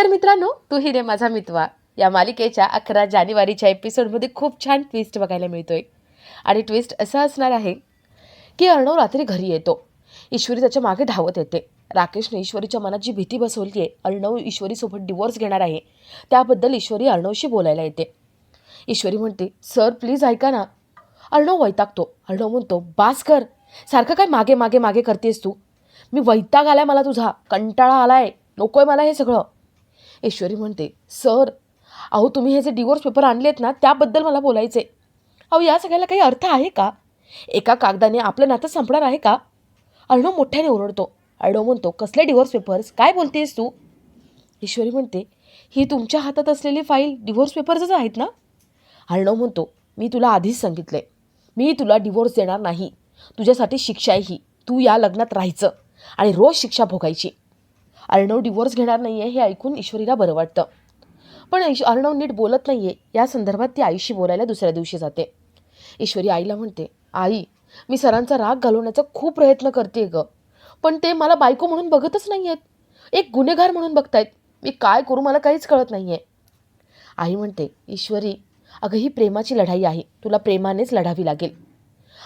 तर मित्रांनो तू ही रे माझा मितवा. या मालिकेच्या अकरा जानेवारीच्या एपिसोडमध्ये खूप छान ट्विस्ट बघायला मिळतोय. आणि ट्विस्ट असा असणार आहे की अर्णव रात्री घरी येतो. ईश्वरी त्याच्यामागे धावत येते. राकेशने ईश्वरीच्या मनात जी भीती बसवली आहे अर्णव ईश्वरीसोबत डिवोर्स घेणार आहे त्याबद्दल ईश्वरी अर्णवशी बोलायला येते. ईश्वरी म्हणते सर प्लीज ऐका ना. अर्णव वैतागतो. अर्णव म्हणतो बास कर. सारखं काय मागे मागे मागे करतेस तू? मी वैताग आलाय मला तुझा. कंटाळा आलाय. नकोय मला हे सगळं. ऐश्वरी म्हणते सर अहो तुम्ही हे जे डिवोर्स पेपर आणलेत ना त्याबद्दल मला बोलायचे अहो या सगळ्याला काही अर्थ आहे का? एका कागदाने आपलं नातं संपणार आहे का? अर्णव मोठ्याने ओरडतो. अर्णव म्हणतो कसले डिवोर्स पेपर्स काय बोलतेस तू? ईश्वरी म्हणते ही तुमच्या हातात असलेली फाईल डिवोर्स पेपर्सच आहेत ना? अर्णव म्हणतो मी तुला आधीच सांगितले मी तुला डिवोर्स देणार नाही. तुझ्यासाठी शिक्षा आहे ही. तू या लग्नात राहायचं आणि रोज शिक्षा भोगायची. अर्णव डिवोर्स घेणार नाही आहे हे ऐकून ईश्वरीला बरं वाटतं. पण ऐश अर्णव नीट बोलत नाही आहे या संदर्भात ती आईशी बोलायला दुसऱ्या दिवशी जाते. ईश्वरी आईला म्हणते आई मी सरांचा राग घालवण्याचा खूप प्रयत्न करते ग पण ते मला बायको म्हणून बघतच नाही आहेत एक गुन्हेगार म्हणून बघतायत. मी काय करू मला काहीच कळत नाही आहे आई म्हणते ईश्वरी अगं ही प्रेमाची लढाई आहे. तुला प्रेमानेच लढावी लागेल.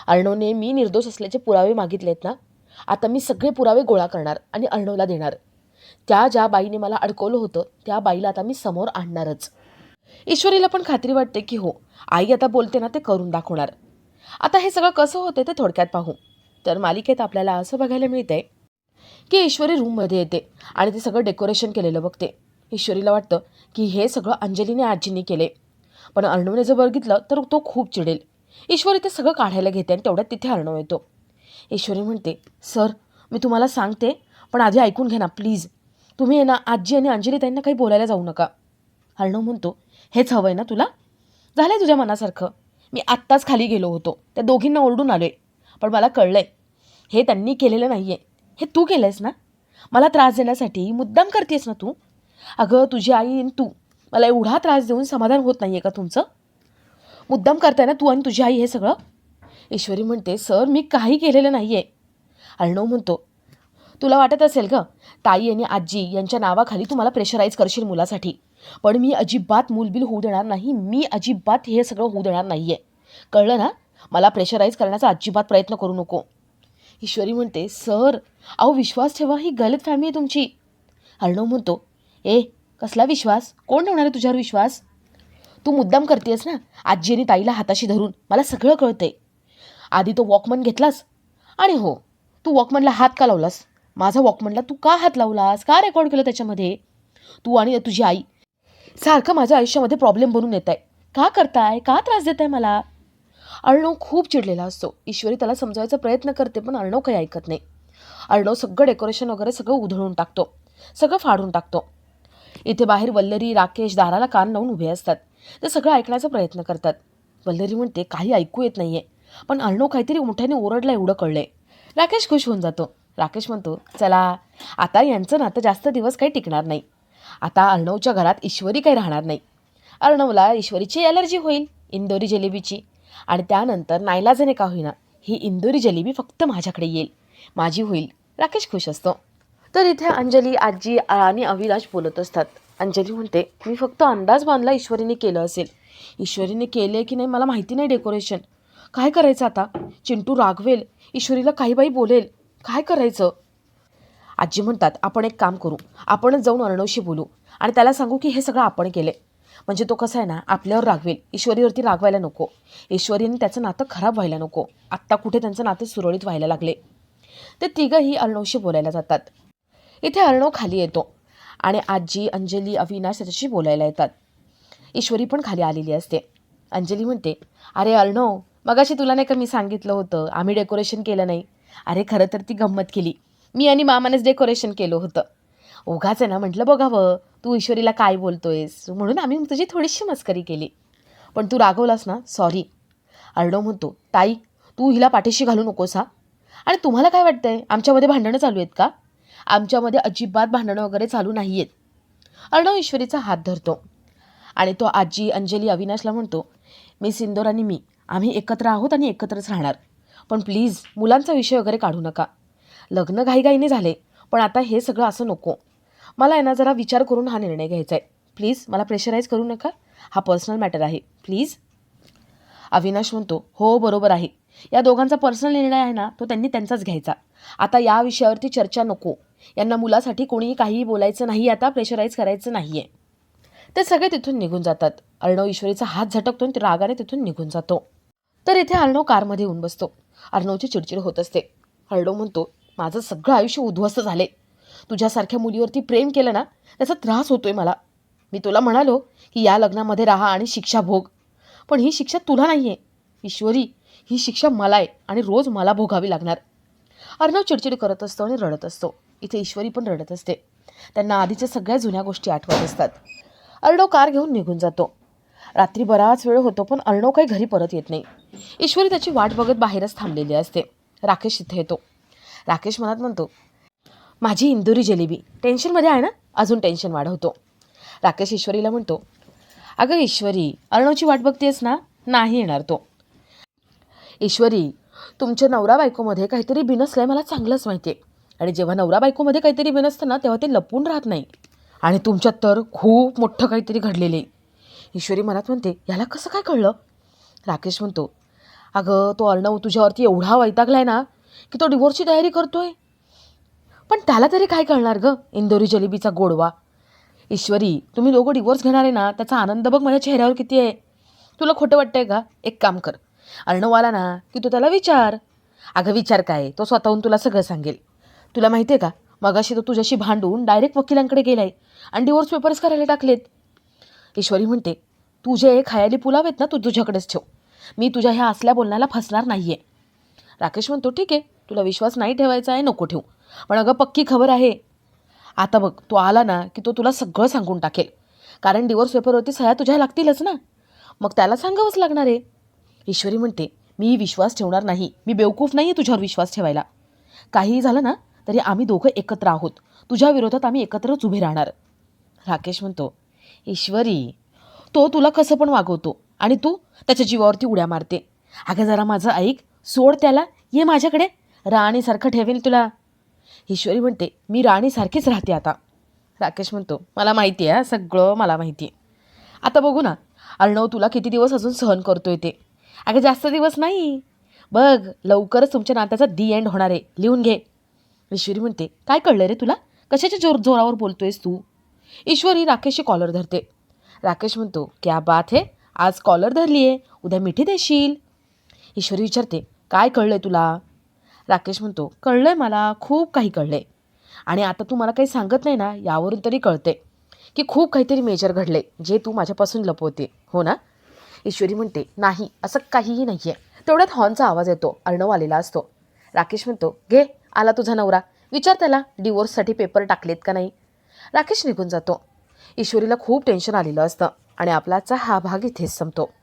अर्णवने मी निर्दोष असल्याचे पुरावे मागितलेत ना? आता मी सगळे पुरावे गोळा करणार आणि अर्णवला देणार. त्या ज्या बाईने मला अडकवलं होतं त्या बाईला आता मी समोर आणणारच. ईश्वरीला पण खात्री वाटते की हो आई आता बोलते ना ते करून दाखवणार. आता हे सगळं कसं होतं ते थोडक्यात पाहू. तर मालिकेत आपल्याला असं बघायला मिळतंय की ईश्वरी रूममध्ये येते आणि ते सगळं डेकोरेशन केलेलं बघते. ईश्वरीला वाटतं की हे सगळं अंजलीने आजींनी केले. पण अर्णवने जर बघितलं तर तो खूप चिडेल. ईश्वरी ते सगळं काढायला घेते आणि तेवढ्यात तिथे अर्णव येतो. ईश्वरी म्हणते सर मी तुम्हाला सांगते पण आधी ऐकून घे ना प्लीज. तुम्ही आहे ना आजी आणि अंजली त्यांना काही बोलायला जाऊ नका. अर्णव म्हणतो हेच हवं आहे ना तुला? झालं आहे तुझ्या मनासारखं. मी आत्ताच खाली गेलो होतो. त्या दोघींना ओरडून आलो आहे पण मला कळलं आहे हे त्यांनी केलेलं नाही आहे हे तू केलं आहेस ना? मला त्रास देण्यासाठी मुद्दाम करतेस ना तू? अगं तुझी आई आणि तू मला एवढा त्रास देऊन समाधान होत नाही आहे का तुमचं? मुद्दाम करताय ना तू आणि तुझी आई हे सगळं? ईश्वरी म्हणते सर मी काही केलेलं नाही आहे अर्णव म्हणतो तुला वाटत असेल ग? ताई आणि आजी यांच्या नावाखाली तू मला प्रेशराईज करशील मुलासाठी. पण मी अजिबात मूलबिल होऊ देणार नाही मी अजिबात हे सगळं होऊ देणार नाही आहे कळलं ना? मला प्रेशराईज करण्याचा अजिबात प्रयत्न करू नको. ईश्वरी म्हणते सर अहो विश्वास ठेवा ही गलत फॅमिली आहे तुमची. अर्णव म्हणतो ए कसला विश्वास? कोण ठेवणार आहे तुझ्यावर विश्वास? तू मुद्दाम करतेस ना आजी आणि ताईला हाताशी धरून. मला सगळं कळतंय. आधी तो वॉकमन घेतलास? आणि हो. तू वॉकमनला हात का लावलास? माझा वॉकमनला तू का हात लावलास? का रेकॉर्ड केलं त्याच्यामध्ये? तू आणि तुझी आई. सारखं माझ्या आयुष्यामध्ये प्रॉब्लेम बनून येत आहे का करताय? का त्रास देत आहे मला? अर्णव खूप चिडलेला असतो. ईश्वरी त्याला समजावायचा प्रयत्न करते पण अर्णव काही ऐकत नाही. अर्णव सगळं डेकोरेशन वगैरे सगळं उधळून टाकतो. सगळं फाडून टाकतो. इथे बाहेर वल्लरी राकेश दाराला कान लावून उभे असतात. ते सगळं ऐकण्याचा प्रयत्न करतात. वल्लरी म्हणते काही ऐकू येत नाहीये. पण अर्णव काहीतरी मोठ्याने ओरडला एवढं कळलंय. राकेश खुश होऊन जातो. राकेश म्हणतो चला आता यांचं नातं जास्त दिवस काही टिकणार नाही. आता अर्णवच्या घरात ईश्वरी काही राहणार नाही. अर्णवला ईश्वरीची ॲलर्जी होईल इंदोरी जलेबीची. आणि त्यानंतर नाईलाजने का होईना ही इंदोरी जलेबी फक्त माझ्याकडे येईल. माझी होईल. राकेश खुश असतो. तर इथे अंजली आजी आणि अविनाश बोलत असतात. अंजली म्हणते मी फक्त अंदाज बांधला ईश्वरीने केलं असेल. ईश्वरीने केले की नाही मला माहिती नाही डेकोरेशन काय करायचं आता? चिंटू रागवेल. ईश्वरीला काही बाई बोलेल. काय करायचं? आजी म्हणतात आपण एक काम करू. आपणच जाऊन अर्णवशी बोलू आणि त्याला सांगू की हे सगळं आपण केले. म्हणजे तो कसा आहे ना आपल्यावर रागवेल. ईश्वरीवरती रागवायला नको. ईश्वरीने त्याचं नातं खराब व्हायला नको. आत्ता कुठे त्यांचं नातं सुरळीत व्हायला लागले. ते तिघंही अर्णवशी बोलायला जातात. इथे अर्णव खाली येतो आणि आजी अंजली अविनाश त्याच्याशी बोलायला येतात. ईश्वरी पण खाली आलेली असते. अंजली म्हणते अरे अर्णव मगाशी तुला नाही का मी सांगितलं होतं? आम्ही डेकोरेशन केलं नाही. अरे खरं तर ती गंमत केली. मी आणि मामानेच डेकोरेशन केलं होतं. उगाच आहे ना म्हटलं बघावं तू ईश्वरीला काय बोलतोयस? म्हणून आम्ही तुझी थोडीशी मस्करी केली. पण तू रागवलास ना सॉरी अर्णव म्हणतो ताई तू हिला पाठीशी घालू नकोस हा? आणि तुम्हाला काय वाटतंय? आमच्यामध्ये भांडणं चालू आहेत का? आमच्यामध्ये अजिबात भांडणं वगैरे चालू नाही आहेत अर्णव ईश्वरीचा हात धरतो. आणि तो आजी अंजली अविनाशला म्हणतो मी सिंदोर आणि मी आम्ही एकत्र आहोत आणि एकत्रच राहणार. पण प्लीज मुलांचा विषय वगैरे काढू नका. लग्न घाईघाईने झाले पण आता हे सगळं असं नको. मला आहे ना जरा विचार करून हा निर्णय घ्यायचा आहे प्लीज मला प्रेशराईज करू नका. हा पर्सनल मॅटर आहे. प्लीज. अविनाश म्हणतो हो बरोबर आहे. या दोघांचा पर्सनल निर्णय आहे ना तो त्यांनी त्यांचाच घ्यायचा. आता या विषयावरती चर्चा नको. यांना मुलासाठी कोणीही काहीही बोलायचं नाही आता प्रेशराईज करायचं नाही आहे ते सगळे तिथून निघून जातात. अर्णव ईश्वरीचा हात झटकतो आणि रागाने तिथून निघून जातो. तर इथे अर्णव कारमध्ये येऊन बसतो. अर्णवची चिडचिड होत असते. अर्णव म्हणतो माझं सगळं आयुष्य उद्ध्वस्त झाले. तुझ्यासारख्या मुलीवरती प्रेम केलं ना त्याचा त्रास होतोय मला. मी तुला म्हणालो की या लग्नामध्ये राहा आणि शिक्षा भोग. पण ही शिक्षा तुला नाही आहे ईश्वरी ही शिक्षा मला आहे आणि रोज मला भोगावी लागणार. अर्णव चिडचिड करत असतो आणि रडत असतो. इथे ईश्वरी पण रडत असते. त्यांना आधीच्या सगळ्या जुन्या गोष्टी आठवत असतात. अर्णव कार घेऊन निघून जातो. रात्री बराच वेळ होतो पण अर्णव काही घरी परत येत नाही. ईश्वरी त्याची वाट बघत बाहेरच थांबलेली असते. राकेश इथे येतो. राकेश मनात म्हणतो माझी इंदुरी जिलेबी टेन्शनमध्ये आहे ना? अजून टेन्शन वाढवतो. राकेश ईश्वरीला म्हणतो अगं ईश्वरी अर्णवची वाट बघतेस ना? नाही येणार तो. ईश्वरी तुमच्या नवरा बायकोमध्ये काहीतरी बिनसलं आहे मला चांगलंच माहिती आहे. आणि जेव्हा नवरा बायकोमध्ये काहीतरी बिनसतं ना तेव्हा ते लपून राहत नाही. आणि तुमच्यात तर खूप मोठं काहीतरी घडलेलं आहे. ईश्वरी मनात म्हणते याला कसं काय कळलं? राकेश म्हणतो अगं तो अर्णव तुझ्यावरती एवढा वैतागला आहे ना की तो डिवोर्सची तयारी करतोय. पण त्याला तरी काय कळणार गं इंदोरी जलेबीचा गोडवा? ईश्वरी तुम्ही दोघं डिवोर्स घेणार आहे ना त्याचा आनंद बघ माझ्या चेहऱ्यावर किती आहे. तुला खोटं वाटतंय का एक काम कर. अर्णव आला ना की तू त्याला विचार. अगं विचार काय? तो स्वतःहून तुला सगळं सांगेल. तुला माहिती आहे का मगाशी तो तुझ्याशी भांडून डायरेक्ट वकिलांकडे गेलाय आणि डिवोर्स पेपर्स करायला टाकलेत. ईश्वरी म्हणते तुझे खयाली पुलाव आहेत ना तू तुझ्याकडेच ठेव. मी तुझ्या ह्या असल्या बोलण्याला फसणार नाही आहे राकेश म्हणतो ठीक आहे तुला विश्वास नाही ठेवायचा आहे नको ठेवू. पण अगं पक्की खबर आहे. आता बघ तो आला ना की तो तुला सगळं सांगून टाकेल. कारण डिवोर्स पेपरवरती सह्या तुझ्या लागतीलच ना. मग त्याला सांगावंच लागणार आहे. ईश्वरी म्हणते मी विश्वास ठेवणार नाही. मी बेवकूफ नाही आहे तुझ्यावर विश्वास ठेवायला. काहीही झालं ना तरी आम्ही दोघं एकत्र आहोत. तुझ्या विरोधात आम्ही एकत्रच उभे राहणार. राकेश म्हणतो ईश्वरी तो तुला कसं पण वागवतो. आणि तू त्याच्या जीवावरती उड्या मारते. अगं जरा माझं ऐक सोड त्याला ये माझ्याकडे. राणीसारखं ठेवेन तुला. ईश्वरी म्हणते मी राणीसारखीच राहते आता. राकेश म्हणतो मला माहिती आहे सगळं मला माहिती आहे. आता बघू ना अर्णव तुला किती दिवस अजून सहन करतोय ते. अगं जास्त दिवस नाही. बघ लवकरच तुमच्या नात्याचा दी एंड होणार आहे. लिहून घे. ईश्वरी म्हणते काय कळलं रे तुला? कशाच्या जोर जोरावर बोलतोयस तू? ईश्वरी राकेशची कॉलर धरते. राकेश म्हणतो क्या बात है? आज कॉलर धरली आहे उद्या मिठी देशील. ईश्वरी विचारते काय कळलंय तुला? राकेश म्हणतो कळलंय मला खूप काही कळलंय. आणि आता तू मला काही सांगत नाही ना यावरून तरी कळते की खूप काहीतरी मेजर घडले जे तू माझ्यापासून लपवते. हो ना? ईश्वरी म्हणते नाही असं काहीही नाही आहे तेवढ्यात हॉर्नचा आवाज येतो अर्णव आलेला असतो. राकेश म्हणतो घे आला तुझा नवरा. विचार त्याला डिवोर्ससाठी पेपर टाकलेत का नाही? राकेश निघून जातो. ईश्वरीला खूप टेन्शन आलेलं असतं. आणि आपला हा भाग इथेच संपतो.